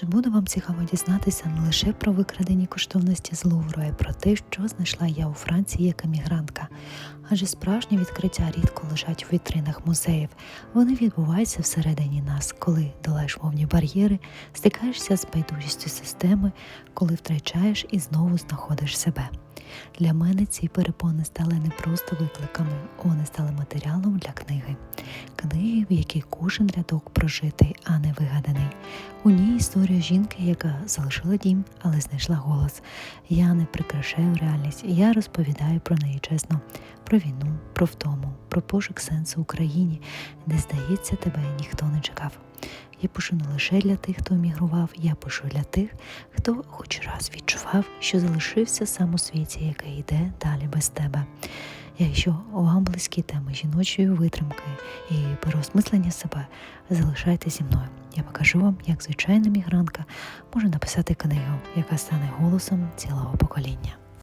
Чи буде вам цікаво дізнатися не лише про викрадені коштовності з Лувру, а й про те, що знайшла я у Франції як емігрантка? Адже справжні відкриття рідко лежать у вітринах музеїв. Вони відбуваються всередині нас, коли долаєш мовні бар'єри, стикаєшся з байдужістю системи, коли втрачаєш і знову знаходиш себе. Для мене ці перепони стали не просто викликами, вони стали матеріалом в якій кожен рядок прожитий, а не вигаданий. У ній історія жінки, яка залишила дім, але знайшла голос. Я не прикрашаю реальність, я розповідаю про неї чесно, про війну, про втому, про пошук сенсу Україні, де здається, тебе ніхто не чекав. Я пишу не лише для тих, хто емігрував, я пишу для тих, хто хоч раз відчував, що залишився сам у світі, який йде далі без тебе. Якщо вам близькі теми жіночої витримки і переосмислення себе, залишайте зі мною. Я покажу вам, як звичайна мігрантка може написати книгу, яка стане голосом цілого покоління.